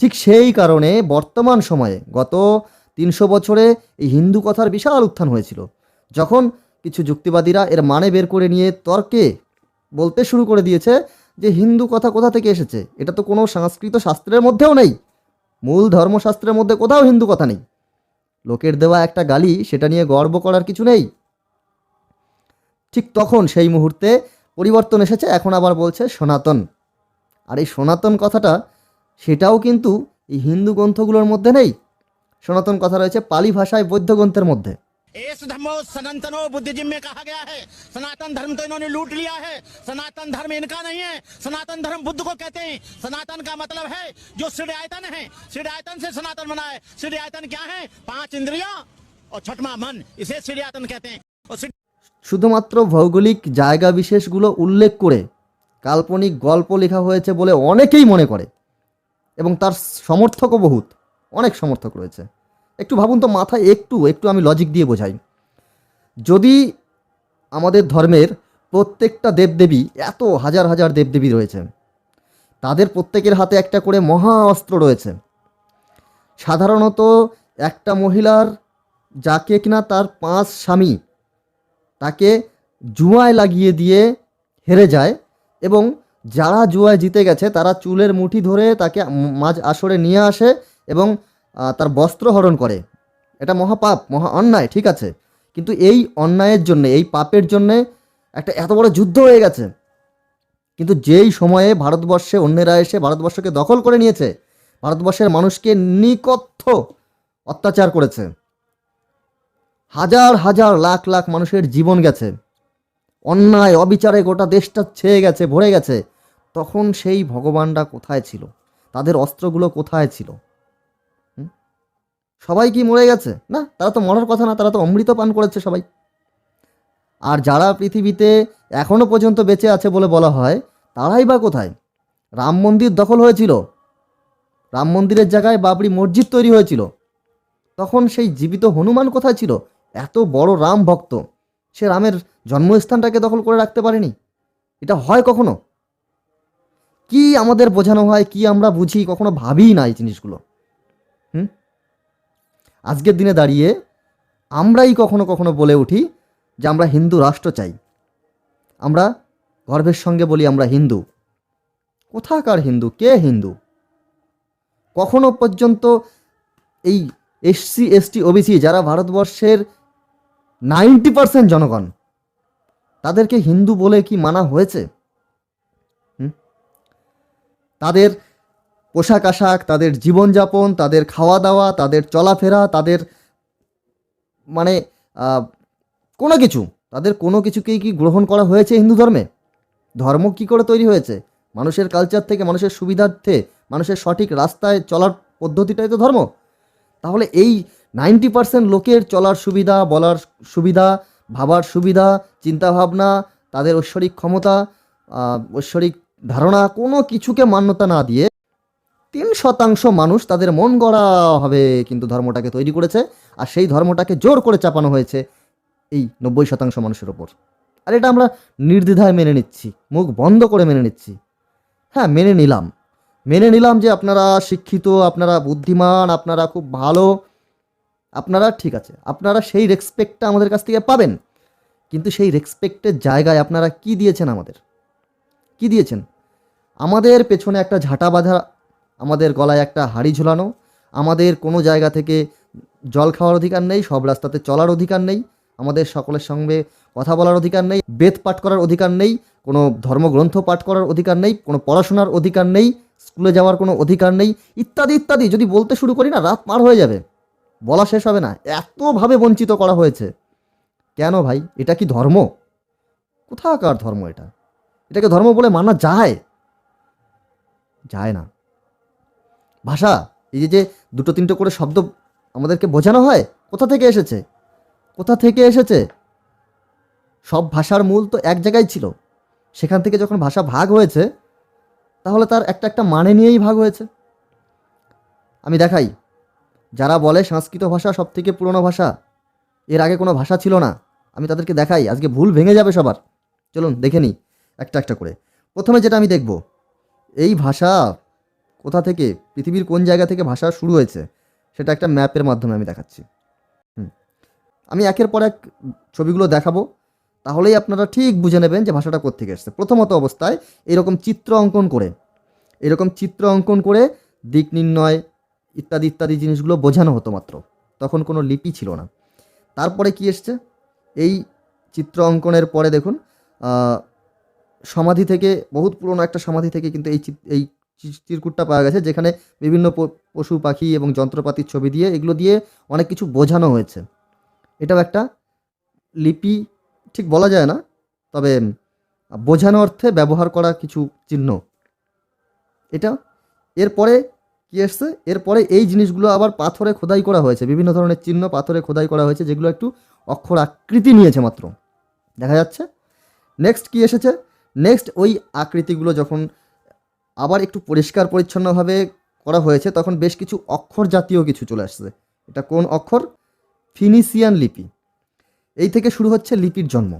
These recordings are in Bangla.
ঠিক সেই কারণে বর্তমান সময়ে গত তিনশো বছরে এই হিন্দু কথার বিশাল উত্থান হয়েছিল। যখন কিছু যুক্তিবাদীরা এর মানে বের করে নিয়ে তর্কে বলতে শুরু করে দিয়েছে যে হিন্দু কথা কোথা থেকে এসেছে, এটা তো কোনো সংস্কৃত শাস্ত্রের মধ্যেও নেই। মূল ধর্মশাস্ত্রের মধ্যে কোথাও হিন্দু কথা নেই। লোকের দেওয়া একটা গালি, সেটা নিয়ে গর্ব করার কিছু নেই। ঠিক তখন সেই মুহূর্তে পরিবর্তন এসেছে, এখন আবার বলছে সনাতন। আর এই সনাতন কথাটা সেটাও কিন্তু এই হিন্দু গ্রন্থগুলোর মধ্যে নেই সনাতন কথা রয়েছে পালি ভাষায় বৌদ্ধ গ্রন্থের মধ্যে एस धर्मो सनातनो बुद्धिज्म में कहा गया है सनातन धर्म तो इन्होंने लूट लिया है सनातन धर्म इनका नहीं है सनातन धर्म बुद्ध को कहते हैं सनातन का मतलब है जो श्री आयतन है श्री आयतन से सनातन बना है श्री आयतन क्या है पांच इंद्रिया और छठवा मन इसे श्री आयतन कहते हैं और श्री শুধুমাত্র ভৌগোলিক জায়গা বিশেষগুলো উল্লেখ করে কাল্পনিক গল্প লেখা হয়েছে বলে অনেকেই মনে করে এবং তার সমর্থকও বহুত, অনেক সমর্থক রয়েছে। একটু ভাবুন তো মাথায় একটু একটু আমি লজিক দিয়ে বোঝাই। যদি আমাদের ধর্মের প্রত্যেকটা দেবদেবী, এত হাজার হাজার দেবদেবী রয়েছে, তাদের প্রত্যেকের হাতে একটা করে মহা অস্ত্র রয়েছে। সাধারণত একটা মহিলার যাকে কিনা তার পাঁচ স্বামী, তাকে জুয়ায় লাগিয়ে দিয়ে হেরে যায় এবং যারা জুয়ায় জিতে গেছে, তারা চুলের মুঠি ধরে তাকে মাঝ আসরে নিয়ে আসে এবং তার বস্ত্র হরণ করে। এটা মহাপাপ মহা অন্যায়, ঠিক আছে? কিন্তু এই অন্যায়ের জন্য, এই পাপের জন্যে একটা এত বড় যুদ্ধ হয়ে গেছে। কিন্তু যেই সময়ে ভারতবর্ষে অন্যেরা এসে ভারতবর্ষকে দখল করে নিয়েছে, ভারতবর্ষের মানুষকে নিকথ্য অত্যাচার করেছে। হাজার হাজার, লাখ লাখ মানুষের জীবন গেছে। অন্যায়, অবিচারে গোটা দেশটা ছেয়ে গেছে, ভরে গেছে। তখন সেই ভগবানরা কোথায় ছিল? তাদের অস্ত্রগুলো কোথায় ছিল? সবাই কি মরে গেছে? না, তারা তো মরার কথা না, তারা তো অমৃত পান করেছে সবাই। আর যারা পৃথিবীতে এখনও পর্যন্ত বেঁচে আছে বলে বলা হয়, তারাই বা কোথায়? রাম মন্দির দখল হয়েছিল। রাম মন্দিরের জায়গায় বাবরি মসজিদ তৈরি হয়েছিল। তখন সেই জীবিত হনুমান কোথায় ছিল? এত বড় রাম ভক্ত। সে রামের জন্মস্থানটাকে দখল করে রাখতে পারেনি? এটা হয় কখনো? কি আমাদের বোঝানো হয়, কি আমরা বুঝি, কখনো ভাবি না এই জিনিসগুলো। হুম? আজকের দিনে দাঁড়িয়ে আমরাই কখনো কখনো বলে উঠি যে আমরা হিন্দু রাষ্ট্র চাই। আমরা গর্বের সঙ্গে বলি আমরা হিন্দু। কোথাকার হিন্দু? কে হিন্দু? কখনো পর্যন্ত এই এসসি, এসটি, ওবিসি যারা ভারতবর্ষের নাইনটি পার্সেন্ট জনগণ। তাদেরকে হিন্দু বলে কি মানা হয়েছে? তাদের পোশাক আশাক, তাদের জীবনযাপন, তাদের খাওয়া দাওয়া তাদের চলাফেরা, তাদের মানে কোনো কিছু, তাদের কোনো কিছুকেই কি গ্রহণ করা হয়েছে হিন্দু ধর্মে? ধর্ম কি করে তৈরি হয়েছে? মানুষের কালচার থেকে, মানুষের সুবিধার্থে, মানুষের সঠিক রাস্তায় চলার পদ্ধতিটাই তো ধর্ম। তাহলে এই নাইনটি পার্সেন্ট লোকের চলার সুবিধা, বলার সুবিধা, ভাবার সুবিধা, চিন্তাভাবনা, তাদের ঐশ্বরিক ক্ষমতা ঐশ্বরিক ধারণা, কোনো কিছুকে মান্যতা না দিয়ে তিন শতাংশ মানুষ তাদের মন গড়া হবে কিন্তু ধর্মটাকে তৈরি করেছে আর সেই ধর্মটাকে জোর করে চাপানো হয়েছে এই নব্বই শতাংশ মানুষের ওপর। আর এটা আমরা নির্দ্বিধায় মেনে নিচ্ছি, মুখ বন্ধ করে মেনে নিচ্ছি। হ্যাঁ মেনে নিলাম। মেনে নিলাম যে আপনারা শিক্ষিত, আপনারা বুদ্ধিমান, আপনারা খুব ভালো আপনারা, ঠিক আছে, আপনারা সেই রেসপেক্টটা আমাদের কাছ থেকে পাবেন, কিন্তু সেই রেসপেক্টের জায়গায় আপনারা কি দিয়েছেন আমাদের? কি দিয়েছেন? আমাদের পেছনে একটা ঝাঁটা বাঁধা, আমাদের গলায় একটা হাড়ি ঝোলানো, আমাদের কোনো জায়গা থেকে জল খাওয়ার অধিকার নেই, সব রাস্তাতে চলার অধিকার নেই, আমাদের সকলের সঙ্গে কথা বলার অধিকার নেই, বেদ পাঠ করার অধিকার নেই, কোনো ধর্মগ্রন্থ পাঠ করার অধিকার নেই, কোনো পড়াশোনার অধিকার নেই, স্কুলে যাওয়ার কোনো অধিকার নেই, ইত্যাদি ইত্যাদি। যদি বলতে শুরু করি না, রাত পার হয়ে যাবে। বলা শেষ হবে না। এতভাবে বঞ্চিত করা হয়েছে। কেন ভাই? এটা কি ধর্ম? কোথাকার ধর্ম এটা? এটাকে ধর্ম বলে মানা যায়? যায় না। ভাষা, এই যে দুটো তিনটে করে শব্দ আমাদেরকে বোঝানো হয়, কোথা থেকে এসেছে? কোথা থেকে এসেছে? সব ভাষার মূল তো এক জায়গায় ছিল। সেখান থেকে যখন ভাষা ভাগ হয়েছে, তাহলে তার একটা একটা মানে নিয়েই ভাগ হয়েছে। আমি দেখাই। যারা বলে সংস্কৃত ভাষা সব থেকে পুরনো ভাষা, এর আগে কোনো ভাষা ছিল না, আমি তাদেরকে দেখাই, আজকে ভুল ভেঙে যাবে সবার। চলুন, দেখে নিই, একটা একটা করে। প্রথমে যেটা আমি দেখব, এই ভাষা কোথা থেকে, পৃথিবীর কোন জায়গা থেকে ভাষা শুরু হয়েছে, সেটা একটা ম্যাপের মাধ্যমে আমি দেখাচ্ছি। আমি একের পর এক ছবিগুলো দেখাবো, তাহলেই আপনারা ঠিক বুঝে নেবেন যে ভাষাটা কোত্থেকে এসছে। প্রথমত অবস্থায় এরকম চিত্র অঙ্কন করে, এরকম চিত্র অঙ্কন করে দিক নির্ণয় ইত্যাদি ইত্যাদি জিনিসগুলো বোঝানো হতো মাত্র। তখন কোনো লিপি ছিল না। তারপরে কি এসছে? এই চিত্র অঙ্কনের পরে দেখুন সমাধি থেকে, বহুত পুরনো একটা সমাধি থেকে কিন্তু এই এই চিরকুটটা পাওয়া গেছে, যেখানে বিভিন্ন পশু, পাখি এবং যন্ত্রপাতির ছবি দিয়ে এগুলো দিয়ে অনেক কিছু বোঝানো হয়েছে। এটাও একটা লিপি, ঠিক বলা যায় না, তবে বোঝানো অর্থে ব্যবহার করা কিছু চিহ্ন। এটা, এরপরে কি এসছে? এরপরে এই জিনিসগুলো আবার পাথরে খোদাই করা হয়েছে। বিভিন্ন ধরনের চিহ্ন পাথরে খোদাই করা হয়েছে, যেগুলো একটু অক্ষর আকৃতি নিয়েছে মাত্র। দেখা যাচ্ছে? নেক্সট কি এসেছে? নেক্সট ওই আকৃতিগুলো যখন আবার একটু পরিষ্কার পরিচ্ছন্নভাবে করা হয়েছে, তখন বেশ কিছু অক্ষর জাতীয় কিছু চলে আসছে। এটা কোন অক্ষর? ফিনিসিয়ান লিপি। এই থেকে শুরু হচ্ছে লিপির জন্ম।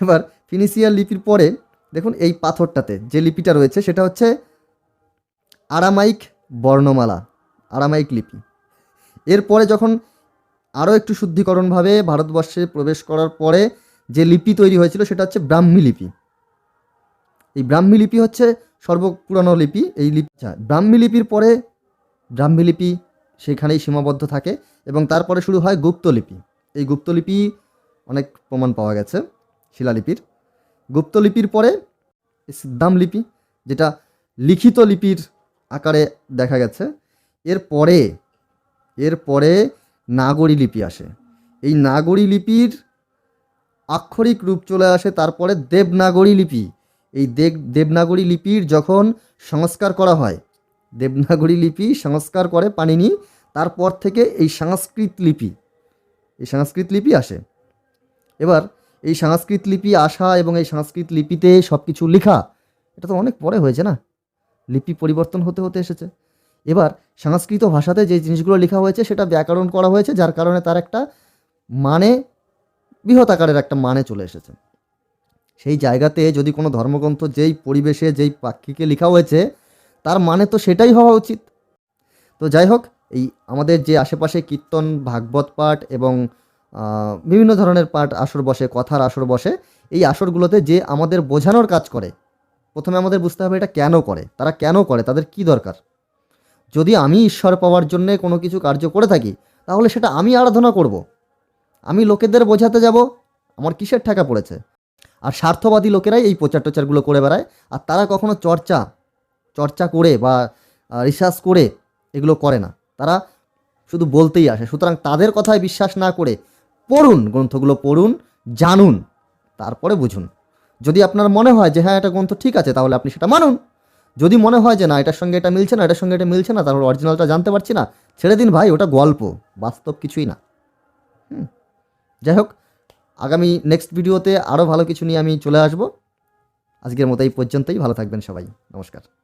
এবার ফিনিসিয়ান লিপির পরে দেখুন এই পাথরটাতে যে লিপিটা রয়েছে, সেটা হচ্ছে আরামাইক বর্ণমালা আরামাইক লিপি। এরপরে যখন আরও একটু শুদ্ধিকরণভাবে ভারতবর্ষে প্রবেশ করার পরে যে লিপি তৈরি হয়েছিল সেটা হচ্ছে ব্রাহ্মী লিপি। এই ব্রাহ্মী লিপি হচ্ছে সর্বপুরানো লিপি এই লিপি আচ্ছা, ব্রাহ্মী লিপির পরে ব্রাহ্মী লিপি সেখানেই সীমাবদ্ধ থাকে এবং তারপরে শুরু হয় গুপ্তলিপি এই গুপ্তলিপি অনেক প্রমাণ পাওয়া গেছে শিলালিপির। গুপ্তলিপির পরে সিদ্ধাম লিপি যেটা লিখিত লিপির আকারে দেখা গেছে। এরপরে এরপরে নাগরী লিপি আসে। এই নাগরী লিপির আক্ষরিক রূপ চলে আসে তারপরে দেবনাগরী লিপি। এই দেব, দেবনাগরী লিপির যখন সংস্কার করা হয়, দেবনাগরী লিপি সংস্কার করে পানিনি, তারপর থেকে এই সংস্কৃত লিপি, এই সংস্কৃত লিপি আসে। এবার এই সংস্কৃত লিপি আসা এবং এই সংস্কৃত লিপিতে সব কিছু লেখা, এটা তো অনেক পরে হয়েছে না? লিপি পরিবর্তন হতে হতে এসেছে। এবার সংস্কৃত ভাষাতে যে জিনিসগুলো লেখা হয়েছে সেটা ব্যাকরণ করা হয়েছে, যার কারণে তার একটা মানে বৃহৎ আকারের একটা মানে চলে এসেছে। সেই জায়গাতে যদি কোনো ধর্মগ্রন্থ যেই পরিবেশে, যেই পাক্ষিকে লেখা হয়েছে, তার মানে তো সেটাই হওয়া উচিত। তো যাই হোক, এই আমাদের যে আশেপাশে কীর্তন, ভাগবত পাঠ এবং বিভিন্ন ধরনের পাঠ আসর বসে, কথার আসর বসে, এই আসরগুলোতে যে আমাদের বোঝানোর কাজ করে প্রথমে আমাদের বুঝতে হবে এটা কেন করে, তারা কেন করে, তাদের কি দরকার? যদি আমি ঈশ্বর পাওয়ার জন্যে কোনো কিছু কার্য করে থাকি, তাহলে সেটা আমি আরাধনা করব। আমি লোকেদের বোঝাতে যাব, আমার কিসের ঠেকা পড়েছে? আর স্বার্থবাদী লোকেরাই এই প্রচার টোচারগুলো করে বেড়ায়, আর তারা কখনো চর্চা চর্চা করে বা রিসার্চ করে এগুলো করে না। তারা শুধু বলতেই আসে, সুতরাং তাদের কথায় বিশ্বাস না করে পড়ুন, গ্রন্থগুলো পড়ুন, জানুন, তারপরে বুঝুন। যদি আপনার মনে হয় যে হ্যাঁ এটা গ্রন্থ ঠিক আছে, তাহলে আপনি সেটা মানুন। যদি মনে হয় যে না, এটার সঙ্গে এটা মিলছে না, এটার সঙ্গে এটা মিলছে না, তাহলে অরিজিনালটা জানতে পারছি না, ছেড়ে দিন ভাই, ওটা গল্প, বাস্তব কিছুই না। যাই হোক, আগামী নেক্সট ভিডিওতে আরও ভালো কিছু নিয়ে আমি চলে আসব। আজকের মতো এই পর্যন্তই, ভালো থাকবেন সবাই, নমস্কার।